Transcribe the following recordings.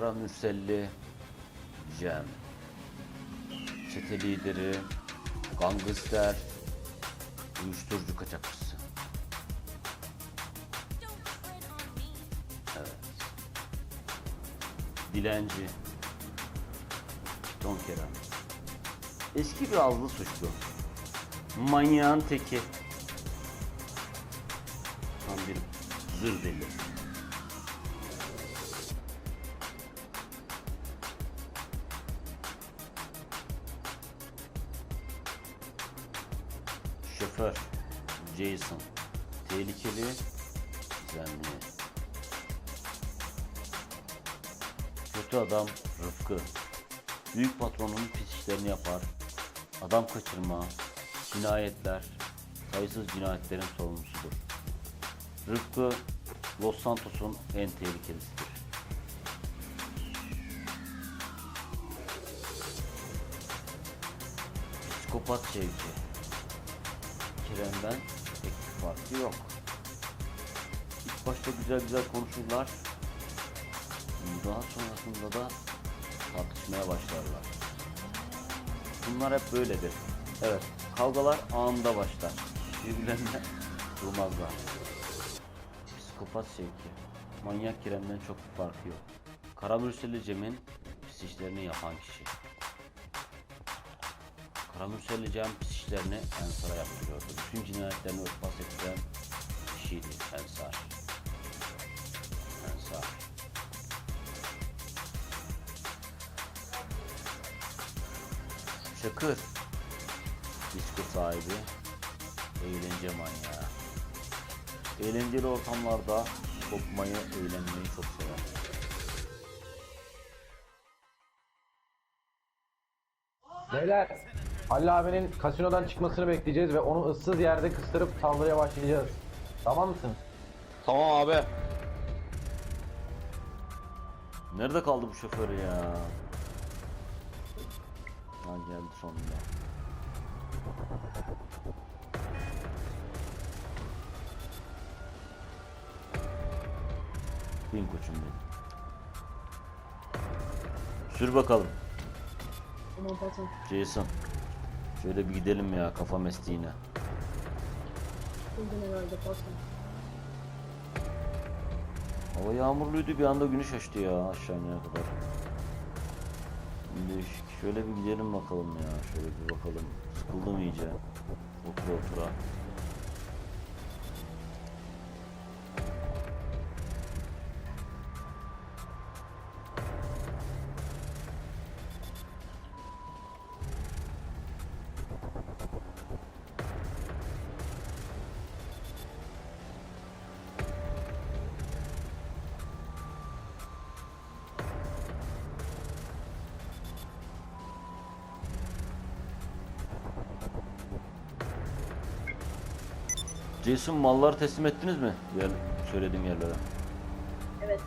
Kara Mürselli Cem. Çete lideri Gangster Uyuşturucu kaçakçısı. Evet. Dilenci Don Kerem. Eski bir azlı suçlu. Manyağın teki. Tam bir zır deli Jason. Tehlikeli. Gizemli Kötü adam Rıfkı. Büyük patronun pis işlerini yapar. Adam kaçırma Cinayetler Sayısız cinayetlerin sorumlusudur. Rıfkı Los Santos'un en tehlikelisidir. Psikopat Şevki Kerem'den farkı yok. İlk başta güzel güzel konuşurlar. Daha sonrasında da tartışmaya başlarlar. Bunlar hep böyledir. Evet, kavgalar anında başlar. Birbirlerine durmazlar. Psikopat Şevki, manyak Kerem'den çok bir farkı yok. Karamürseli Cem'in pis işlerini yapan kişi. Karamürselli Cem pis işlerini Ensar'a yaptırıyordu. Bütün cinayetlerini örtbas ettiren kişiydi Ensar. Ensar. Şakır. Disko sahibi. Eğlence manyağı. Eğlenceli ortamlarda kopmayı, eğlenmeyi çok sever. Beyler, Halil abinin kasinodan çıkmasını bekleyeceğiz ve onu ıssız yerde kıstırıp saldırıya başlayacağız. Tamam mısın? Tamam abi. Nerede kaldı bu şoför ya? Ha geldi sonunda. Bin koçum bin. Sür bakalım. Jason. Şöyle bir gidelim ya kafa mesleğine. Buldun herhalde patron. Hava yağmurluydu bir anda güneş açtı ya aşağı inene kadar. Değişik. Şöyle bir gidelim bakalım ya. Şöyle bir bakalım. Sıkıldım iyice. Otura otura. Jason malları teslim ettiniz mi? Yer, söylediğim yerlere. Evet.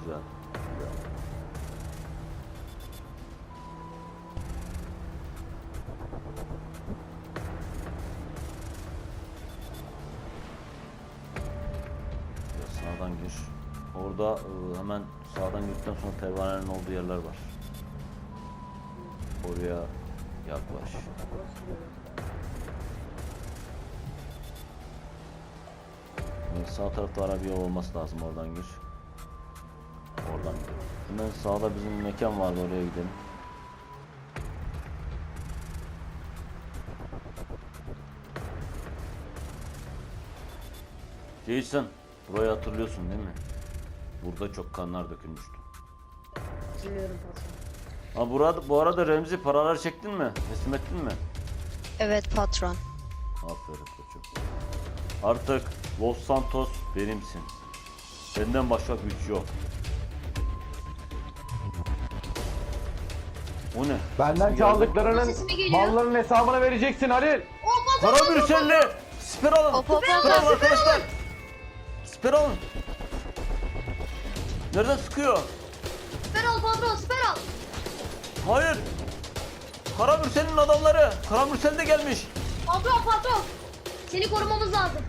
Güzel. Sağdan gir. Orada e, hemen sağdan girdikten sonra pervanenin olduğu yerler var. Oraya yaklaş. Evet, sağ tarafta ara bir yol olması lazım oradan gir. Oradan gidelim. Hemen sağda bizim mekan vardı oraya gidelim. Jason, burayı hatırlıyorsun değil mi? Burada çok kanlar dökülmüştü. Hatırlıyorum patron. Ha burada, bu arada Remzi paraları çektin mi? Teslim ettin mi? Evet patron. Aferin koçum. Artık Los Santos benimsin. Senden başka güç yok. O ne? Benden çaldıklarının Sesi mi geliyor? malların hesabını vereceksin Halil. Kara Bürselli! Siper alın! Hop, hop, Siper hop, alın arkadaşlar! Siper alın! Nereden sıkıyor? Süper ol patron süper ol. Hayır! Kara Bürsel'in adamları! Kara Bürsel de gelmiş! Patron patron. Seni korumamız lazım.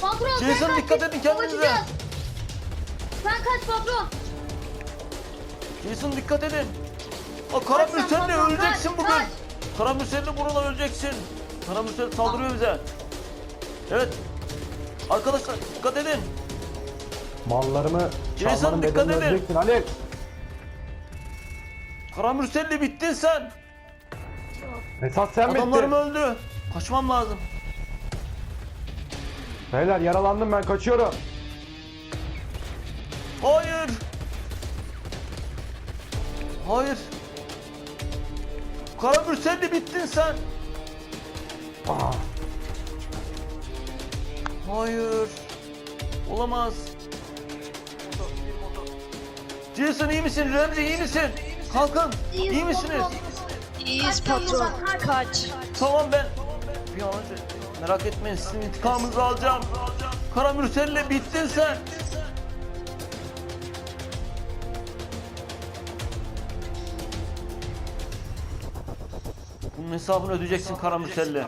Patron Jason, sen kaç, dikkat edin kendinize. Sen kaç patron. Jason dikkat edin. Aa, Kara Kaç sen patron, öleceksin kaç, bugün. kaç. Kara Mürsel'le burada öleceksin. Kara Mürsel saldırıyor bize. Evet. Arkadaşlar dikkat edin. Mallarımı Jason, çalmanın dikkat bedelini edin. ödeyeceksin Halil. Kara Mürsel'le bittin sen. Esas sen Adamlarım bittin. öldü. Kaçmam lazım. Beyler yaralandım ben kaçıyorum. Hayır. Hayır. Kara Mürsel'le bittin sen. Ah, Hayır. Olamaz. Jason iyi misin? Remzi iyi misin? Kalkın. İyiyiz İyi misiniz? İyiyiz patron. Kaç. Tamam ben. Bir an önce merak etmeyin sizin intikamınızı alacağım. Kara Mürsel'le bittin sen. Bunun hesabını ödeyeceksin Kara Mürsel'le.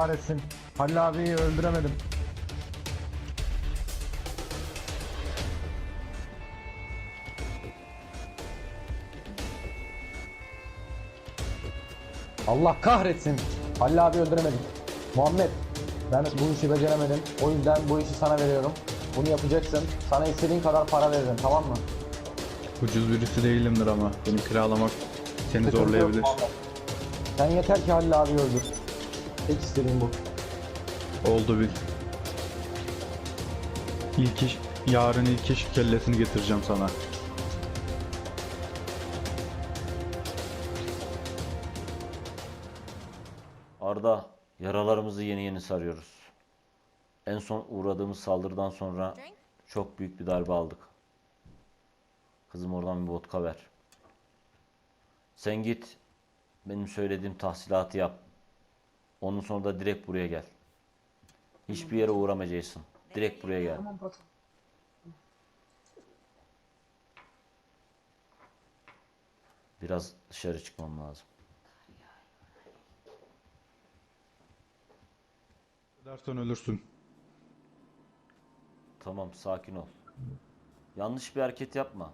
Kahretsin. Halil abiyi öldüremedim. Allah kahretsin. Halil abi öldüremedim. Muhammed ben bu işi beceremedim. O yüzden bu işi sana veriyorum. Bunu yapacaksın. Sana istediğin kadar para veririm tamam mı? Ucuz birisi değilimdir ama beni kiralamak seni Sıkıntı yok zorlayabilir. Muhammed. Sen yeter ki Halil abi öldür. Tek istediğim bu. Oldu bil. İlk iş, yarın ilk iş kellesini getireceğim sana. Arda, yaralarımızı yeni yeni sarıyoruz. En son uğradığımız saldırıdan sonra çok büyük bir darbe aldık. Kızım oradan bir vodka ver. Sen git, benim söylediğim tahsilatı yap. Onun sonra da direkt buraya gel. Hiçbir yere uğramayacaksın. Direkt buraya gel. Tamam patron. Biraz dışarı çıkmam lazım. Dersen ölürsün. Tamam, sakin ol. Yanlış bir hareket yapma.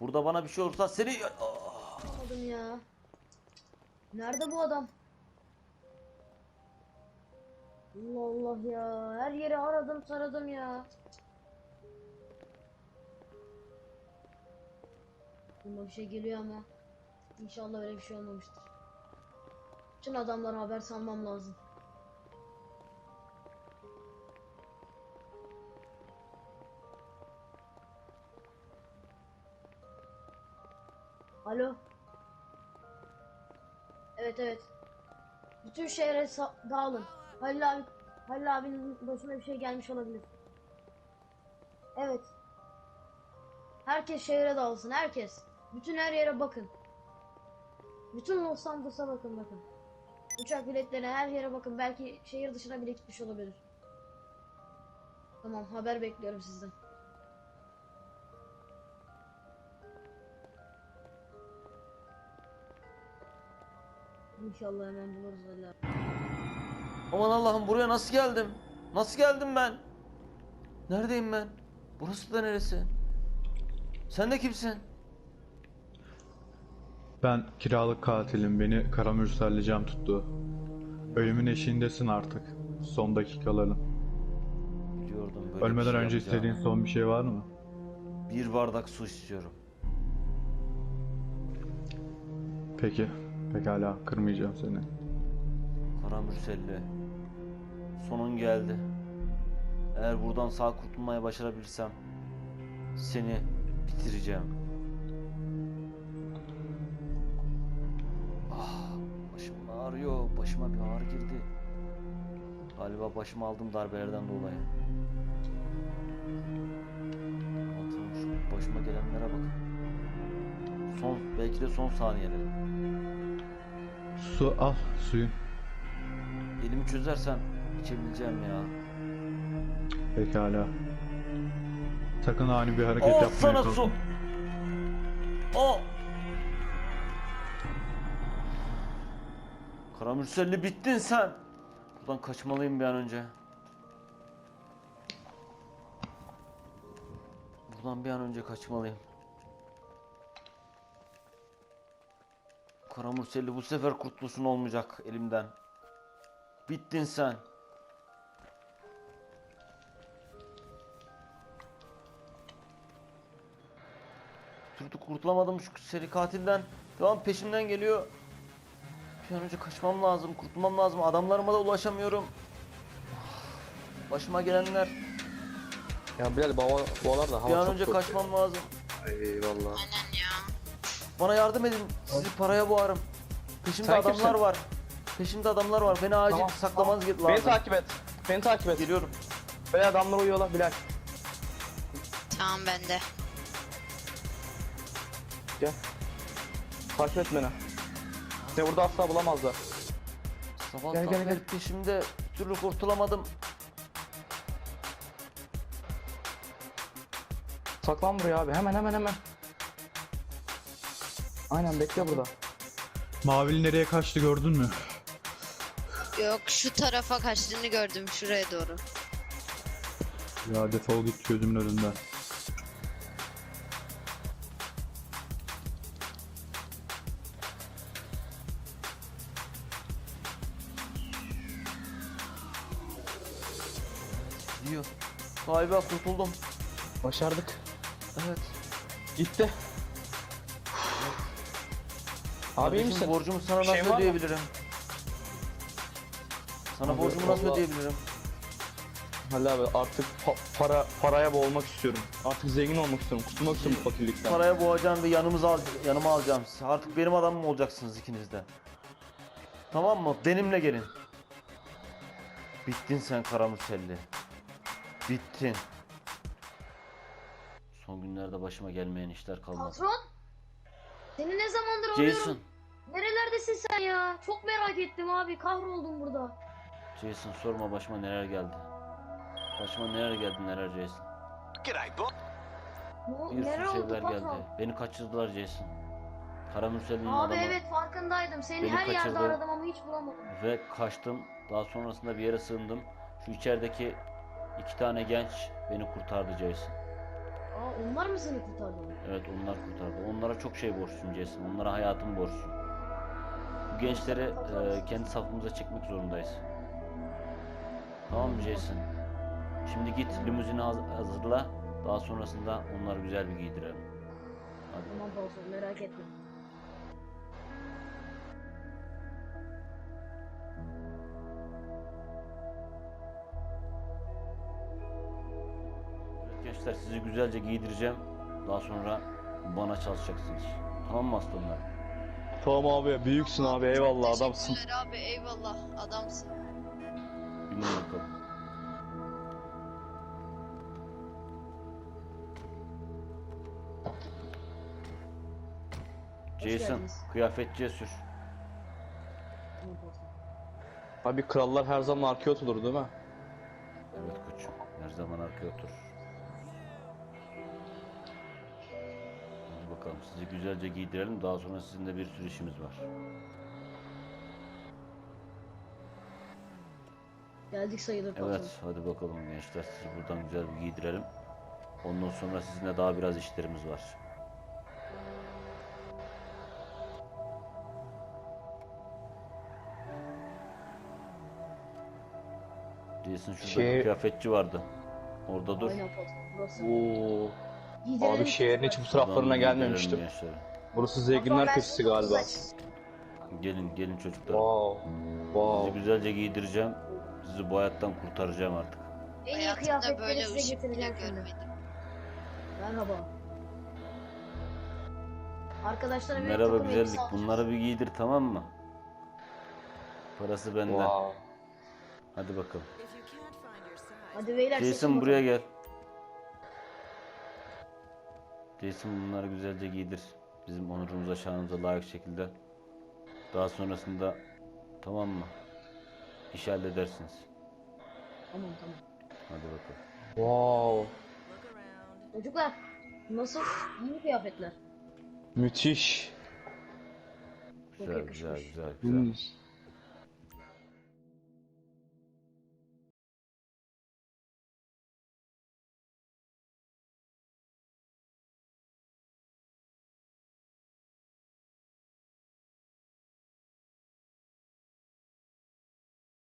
Burada bana bir şey olursa seni... Aldım ya. Nerede bu adam? Allah Allah ya. Her yeri aradım taradım ya. Bunda bir şey geliyor ama. İnşallah öyle bir şey olmamıştır. Bütün adamlara haber salmam lazım. Alo. Evet evet. Bütün şehre dağılın. Halil abi, Halil abinin başına bir şey gelmiş olabilir. Evet. Herkes şehre dağılsın, herkes. Bütün her yere bakın. Bütün Los Santos'a bakın bakın. Uçak biletlerine her yere bakın. Belki şehir dışına bile gitmiş olabilir. Tamam haber bekliyorum sizden. İnşallah hemen buluruz Halil abi. Aman Allah'ım buraya nasıl geldim? Nasıl geldim ben? Neredeyim ben? Burası da neresi? Sen de kimsin? Ben kiralık katilim. Beni Karamürsel'le cam tuttu. Ölümün eşiğindesin artık. Son dakikaların. Biliyordum böyle bir Ölmeden şey önce yapacağını. istediğin son bir şey var mı? Bir bardak su istiyorum. Peki. Pekala. Kırmayacağım seni. Kara Mürselli. Sonun geldi. Eğer buradan sağ kurtulmaya başarabilirsem seni bitireceğim. Ah, başım ağrıyor. Başıma bir ağrı girdi. Galiba başıma aldığım darbelerden dolayı. Allah'ım şu başıma gelenlere bakın. Son, belki de son saniyeleri. Su al. Suyun. Elimi çözersem geçebileceğim ya. Pekala. Sakın ani bir hareket Oh yapmaya sana su. Oh. Karamürselli bittin sen. Buradan kaçmalıyım bir an önce. Buradan bir an önce kaçmalıyım. Karamürselli bu sefer kurtuluşun olmayacak elimden. Bittin sen. Türlü kurtulamadım şu seri katilden. Devam peşimden geliyor. Bir an önce kaçmam lazım, kurtulmam lazım. Adamlarıma da ulaşamıyorum. Başıma gelenler. Ya Bilal bu aralar da hava Bir an çok önce soğuk. kaçmam lazım. Eyvallah. Aynen ya. Bana yardım edin. Sizi paraya boğarım. Peşimde Sen adamlar kimsin? var. Peşimde adamlar var. Beni acil Tamam, saklamanız lazım. Beni takip et. Beni takip et. Geliyorum. Böyle adamlar uyuyorlar Bilal. Tamam bende. Gel. Takip et beni. Seni burada asla bulamazlar. Sabah Gel, gel, gel. peşimde. Bir türlü kurtulamadım. Saklan buraya abi. Hemen hemen hemen. Aynen bekle burada. Mavili nereye kaçtı gördün mü? Yok şu tarafa kaçtığını gördüm şuraya doğru. Ya defol git gözümün önünden. Diyor. Galiba kurtuldum. Başardık. Evet. Gitti. Abi iyi misin? borcumu sana Bir şey nasıl var mı? ödeyebilirim? Sana Abi, borcumu nasıl vallahi- ödeyebilirim? Halil abi artık pa- para paraya boğulmak istiyorum. Artık zengin olmak istiyorum. Kurtulmak istiyorum bu fakirlikten. Paraya boğacağım ve yanımıza al, yanıma alacağım sizi. Artık benim adamım olacaksınız ikiniz de. Tamam mı? Benimle gelin. Bittin sen Karamürselli. Bittin. Son günlerde başıma gelmeyen işler kalmadı. Patron? Seni ne zamandır Jason. arıyorum. Nerelerdesin sen ya? Çok merak ettim abi. Kahroldum burada. Jason sorma başıma neler geldi. Başıma neler geldi neler Jason. Ne, Bir neler sürü oldu şeyler patron? geldi. Beni kaçırdılar Jason. Karamürselli'nin Abi adamı. evet farkındaydım. Seni Beni her yerde kaçırdı. aradım ama hiç bulamadım. Ve kaçtım. Daha sonrasında bir yere sığındım. Şu içerideki iki tane genç beni kurtardı Jason. Aa onlar mı seni kurtardı? Evet onlar kurtardı. Onlara çok şey borçluyum Jason. Onlara hayatım borçluyum. Bu gençleri e, kendi safımıza çekmek zorundayız. Tamam mı Jason? Şimdi git limuzini haz- hazırla. Daha sonrasında onları güzel bir giydirelim. Hadi. Tamam patron merak etme. Gençler sizi güzelce giydireceğim. Daha sonra bana çalışacaksınız. Tamam mı aslanlar? Tamam abi büyüksün abi eyvallah adamsın. Teşekkürler abi eyvallah adamsın. Bilin bakalım. Jason, geldiniz. kıyafetçiye sür. Abi krallar her zaman arkaya oturur değil mi? Evet koçum, her zaman arkaya otur. Bakalım, sizi güzelce giydirelim. Daha sonra sizinle bir sürü işimiz var. Geldik sayılır patron. Evet, hadi bakalım gençler. Sizi buradan güzel bir giydirelim. Ondan sonra sizinle daha biraz işlerimiz var. Jason şurada bir Şey- kıyafetçi vardı. Orada dur. Aynen patron. Burası. Oo. Abi şehrin hiç bu taraflarına gelmemiştim. Burası zenginler köşesi galiba. Gelin gelin çocuklar. Wow. Sizi Wow. güzelce giydireceğim. Sizi bu hayattan kurtaracağım artık. En iyi kıyafetleri size getireceğim şimdi. Merhaba. Arkadaşlara bir Merhaba güzellik. Bunları bir giydir tamam mı? Parası benden. Wow. Hadi bakalım. Hadi beyler Jason buraya gel. Jason bunları güzelce giydir. Bizim onurumuza, şanımıza layık şekilde. Daha sonrasında tamam mı? İş halledersiniz. Tamam tamam. Hadi bakalım. Wow. Çocuklar nasıl? İyi mi kıyafetler? Müthiş. Çok Güzel yakışmış. güzel güzel güzel. Hmm.